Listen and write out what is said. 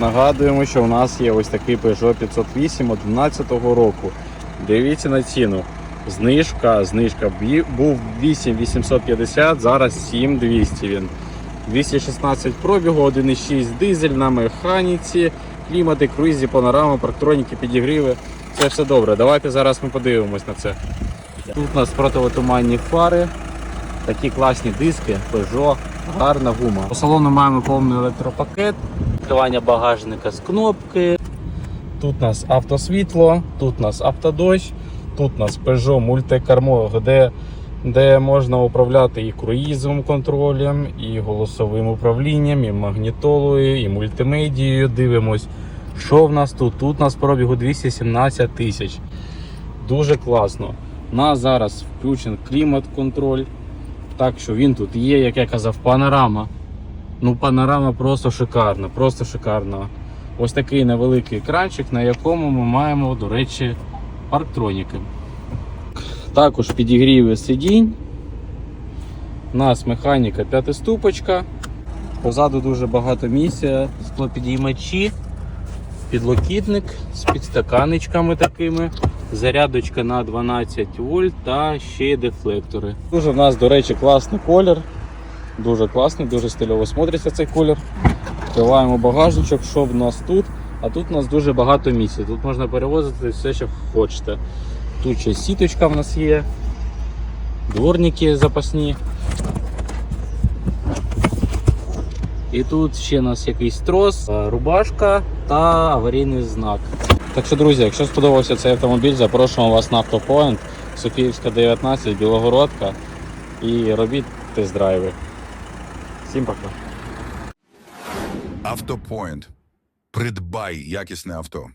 Нагадуємо, що у нас є ось такий Peugeot 508 11 року. Дивіться на ціну. Знижка, знижка був 8850, зараз 7200 він. 216 пробігу, 1,6 дизель на механіці, клімати, круїзі, панорама, парктроніки, підігріви. Це все добре. Давайте зараз ми подивимось на це. Тут у нас противотуманні фари, такі класні диски, Peugeot, гарна гума. По салону маємо повний електропакет, відкривання багажника з кнопки. Тут у нас автосвітло, тут у нас автодощ, тут у нас Peugeot мультикармо, де, де можна управляти і круїзовим контролем, і голосовим управлінням, і магнітолою, і мультимедією. Дивимось, що в нас тут. Тут у нас пробігу 217 тисяч. Дуже класно. У нас зараз включений клімат-контроль. Так що він тут є, як я казав, панорама. Ну, панорама просто шикарна, просто шикарна. Ось такий невеликий екранчик, на якому ми маємо, до речі, парктроніки. Також підігріви сидінь. У нас механіка п'ятиступочка. Позаду дуже багато місця, склопідіймачі, підлокітник з підстаканничками такими, зарядочка на 12 вольт та ще дефлектори. Дуже в нас, до речі, класний колір. Дуже класний, дуже стильово смотриться цей колір. Відкриваємо багажничок, що в нас тут. А тут у нас дуже багато місця. Тут можна перевозити все, що хочете. Тут ще сіточка в нас є, дворники запасні. І тут ще у нас якийсь трос, рубашка та аварійний знак. Так що, друзі, якщо сподобався цей автомобіль, запрошуємо вас на автопоінт, Софіївська 19, Білогородка і робіть тест-драйви. Всім пока. Автопоінт. Придбай якісне авто.